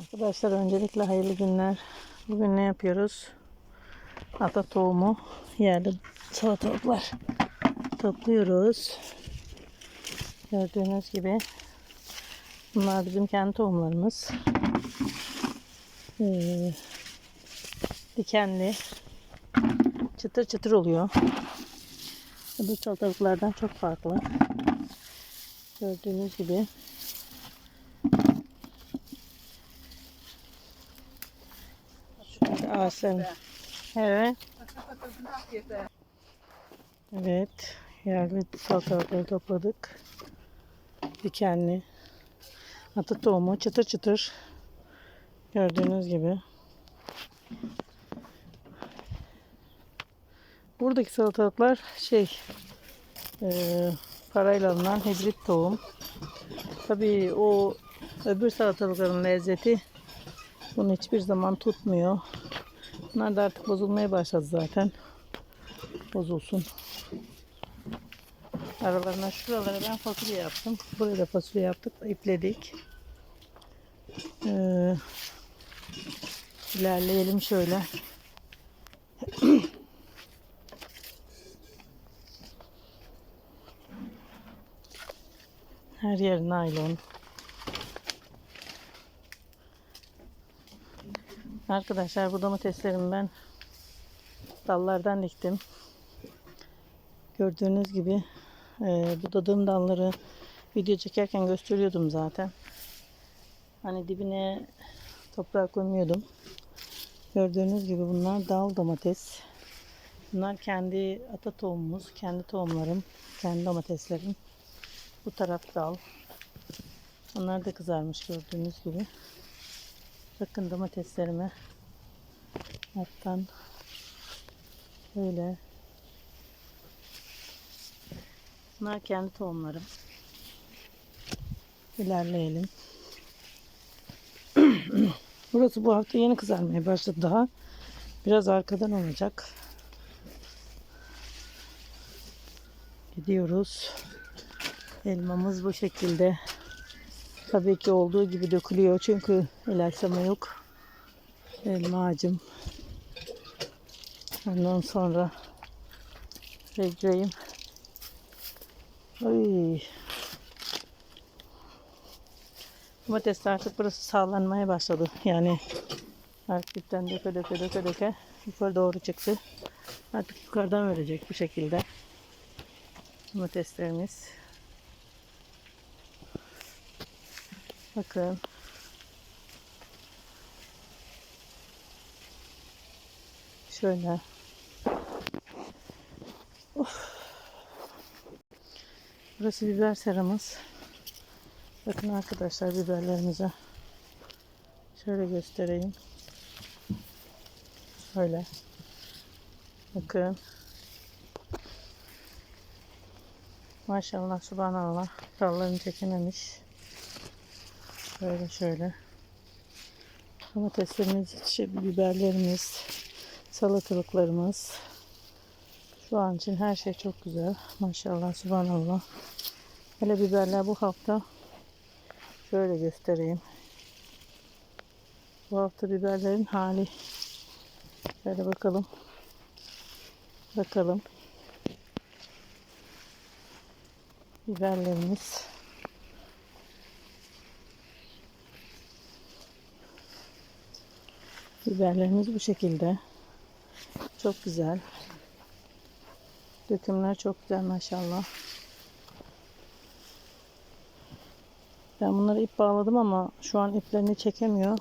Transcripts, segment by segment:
Arkadaşlar öncelikle hayırlı günler. Bugün ne yapıyoruz? Ata tohumu yerli salatalıklar topluyoruz. Gördüğünüz gibi bunlar bizim kendi tohumlarımız. Ee, dikenli çıtır çıtır oluyor. Bu salatalıklardan çok farklı. Gördüğünüz gibi Ağaçların. Evet. Evet. Yerli salatalıkları topladık. Dikenli. Atı tohumu çıtır çıtır. Gördüğünüz gibi. Buradaki salatalıklar şey eee, parayla alınan hibrit tohum. Tabii o öbür salatalıkların lezzeti bunu hiçbir zaman tutmuyor. Bunlar da artık bozulmaya başladı zaten. Bozulsun. Aralarına şuralara ben fasulye yaptım. Buraya da fasulye yaptık. ipledik. Ee, ilerleyelim şöyle. Her yer naylon. Arkadaşlar bu domateslerimi ben dallardan diktim. Gördüğünüz gibi e, budadığım dalları video çekerken gösteriyordum zaten. Hani dibine toprak koymuyordum. Gördüğünüz gibi bunlar dal domates. Bunlar kendi ata tohumumuz, kendi tohumlarım, kendi domateslerim. Bu taraf dal. Onlar da kızarmış gördüğünüz gibi. Bakın domateslerime alttan böyle bunlar kendi tohumlarım. İlerleyelim. Burası bu hafta yeni kızarmaya başladı daha. Biraz arkadan olacak. Gidiyoruz. Elmamız bu şekilde. Tabii ki olduğu gibi dökülüyor çünkü ilaçlama yok. Elma ağacım. Ondan sonra regreyim. Ay. Domates artık burası sağlanmaya başladı. Yani artık dipten döke döke döke döke yukarı doğru çıktı. Artık yukarıdan verecek bu şekilde. Domateslerimiz. Bakın. Şöyle. Of. Burası biber seramız. Bakın arkadaşlar biberlerimize. Şöyle göstereyim. Şöyle. Bakın. Maşallah subhanallah. Dallarını çekememiş. Şöyle şöyle. Domateslerimiz, şey, biberlerimiz, salatalıklarımız. Şu an için her şey çok güzel. Maşallah, subhanallah. Hele biberler bu hafta şöyle göstereyim. Bu hafta biberlerin hali. Şöyle bakalım. Bakalım. Biberlerimiz. Biberlerimiz bu şekilde. Çok güzel. Dökümler çok güzel maşallah. Ben bunları ip bağladım ama şu an iplerini çekemiyor.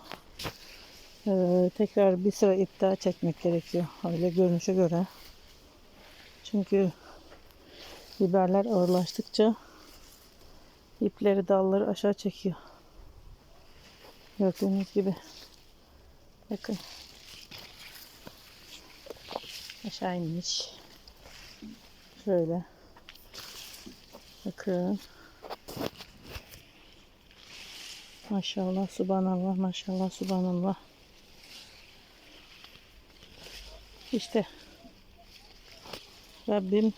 Ee, tekrar bir sıra ip daha çekmek gerekiyor. Öyle görünüşe göre. Çünkü biberler ağırlaştıkça ipleri dalları aşağı çekiyor. Gördüğünüz gibi. Bakın. Aşağı inmiş. Şöyle. Bakın. Maşallah, subhanallah, maşallah, subhanallah. İşte Rabbim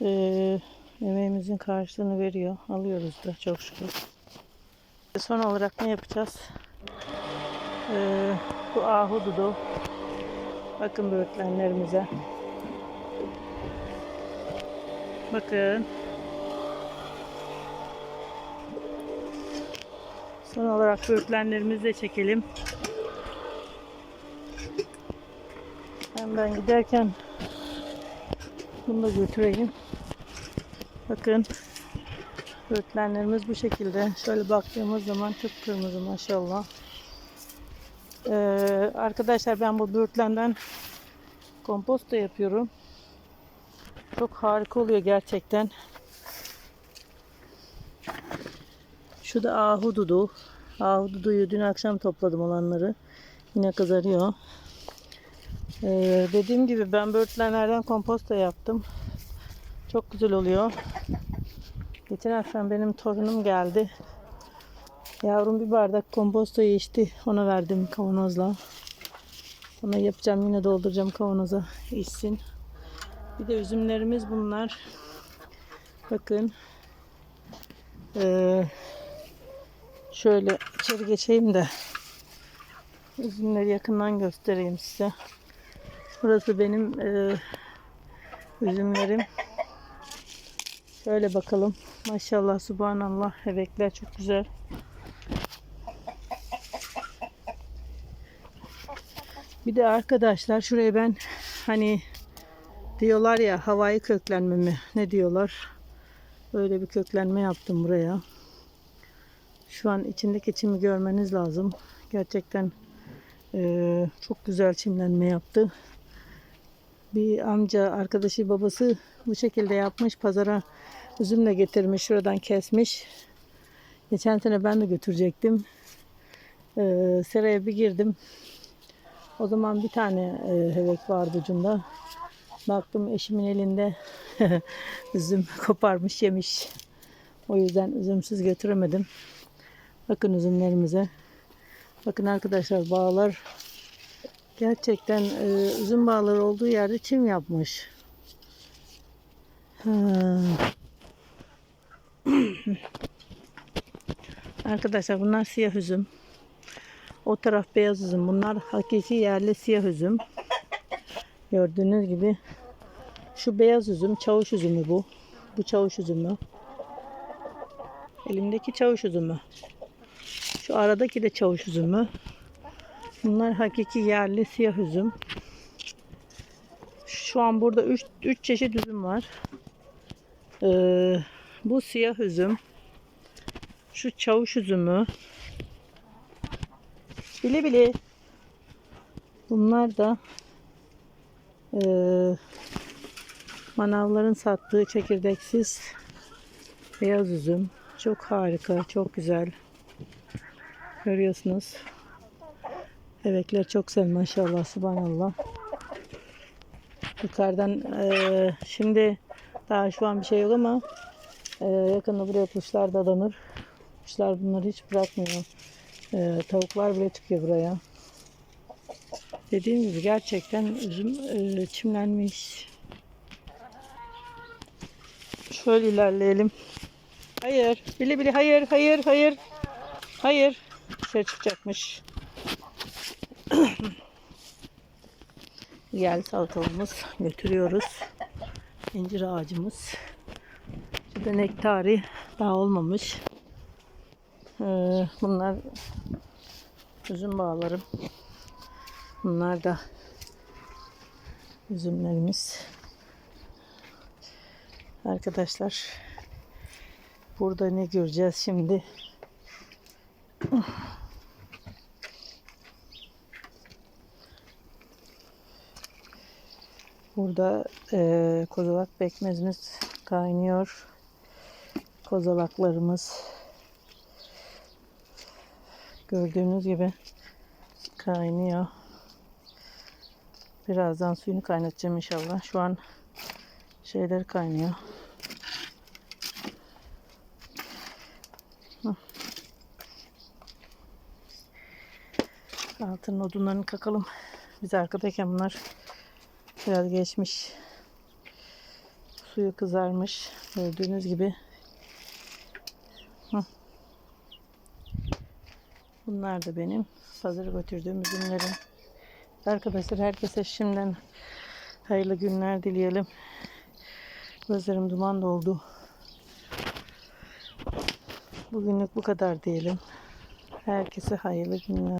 eee emeğimizin karşılığını veriyor. Alıyoruz da çok şükür. Son olarak ne yapacağız? Ee, bu ahududu. Bakın böğürtlenlerimize. Bakın. Son olarak böğürtlenlerimizi de çekelim. Hem ben giderken bunu da götüreyim. Bakın böğürtlenlerimiz bu şekilde. Şöyle baktığımız zaman çok kırmızı maşallah. Ee, arkadaşlar ben bu böğürtlenden komposto yapıyorum. Çok harika oluyor gerçekten. Şu da ahududu. Ahududuyu dün akşam topladım olanları. Yine kızarıyor. Ee, dediğim gibi ben böğürtlenlerden komposto yaptım. Çok güzel oluyor. Geçen akşam benim torunum geldi. Yavrum bir bardak kompostoyu içti. Ona verdim kavanozla. Ona yapacağım yine dolduracağım kavanoza içsin. Bir de üzümlerimiz bunlar. Bakın. Ee, şöyle içeri geçeyim de üzümleri yakından göstereyim size. Burası benim e, üzümlerim. Şöyle bakalım. Maşallah, subhanallah. Bebekler çok güzel. Bir de arkadaşlar şuraya ben hani diyorlar ya havai köklenme mi? Ne diyorlar? Böyle bir köklenme yaptım buraya. Şu an içindeki çimi görmeniz lazım. Gerçekten eee, çok güzel çimlenme yaptı. Bir amca arkadaşı babası bu şekilde yapmış. Pazara üzümle getirmiş. Şuradan kesmiş. Geçen sene ben de götürecektim. Ee, seraya bir girdim. O zaman bir tane e, hevek vardı ucunda. Baktım eşimin elinde üzüm koparmış yemiş. O yüzden üzümsüz götüremedim. Bakın üzümlerimize. Bakın arkadaşlar bağlar gerçekten e, üzüm bağları olduğu yerde çim yapmış. Arkadaşlar bunlar siyah üzüm. O taraf beyaz üzüm. Bunlar hakiki yerli siyah üzüm. Gördüğünüz gibi şu beyaz üzüm çavuş üzümü bu. Bu çavuş üzümü. Elimdeki çavuş üzümü. Şu aradaki de çavuş üzümü. Bunlar hakiki yerli siyah üzüm. Şu an burada 3 çeşit üzüm var. Ee, bu siyah üzüm. Şu çavuş üzümü. Bili bili. Bunlar da ee, manavların sattığı çekirdeksiz beyaz üzüm. Çok harika, çok güzel. Görüyorsunuz. Bebekler çok güzel maşallah, subhanallah. Yukarıdan eee, şimdi daha şu an bir şey yok ama eee, yakında buraya kuşlar dadanır. Kuşlar bunları hiç bırakmıyor. Eee, tavuklar bile çıkıyor buraya. Dediğim gibi gerçekten üzüm eee, çimlenmiş. Şöyle ilerleyelim. Hayır. Bili bili hayır hayır hayır. Hayır. Dışarı çıkacakmış. Gel salatalımız götürüyoruz. İncir ağacımız. Şurada nektari daha olmamış. Ee, bunlar üzüm bağlarım. Bunlar da üzümlerimiz. Arkadaşlar burada ne göreceğiz şimdi? Burada eee kozalak pekmezimiz kaynıyor. Kozalaklarımız gördüğünüz gibi kaynıyor. Birazdan suyunu kaynatacağım inşallah. Şu an şeyler kaynıyor. Hı. Altın odunlarını kakalım. Biz arkadayken bunlar Biraz geçmiş. Suyu kızarmış. Gördüğünüz gibi. Hı. Bunlar da benim pazara götürdüğüm üzümlerim. Arkadaşlar herkese şimdiden hayırlı günler dileyelim. Gözlerim duman doldu. Bugünlük bu kadar diyelim. Herkese hayırlı günler.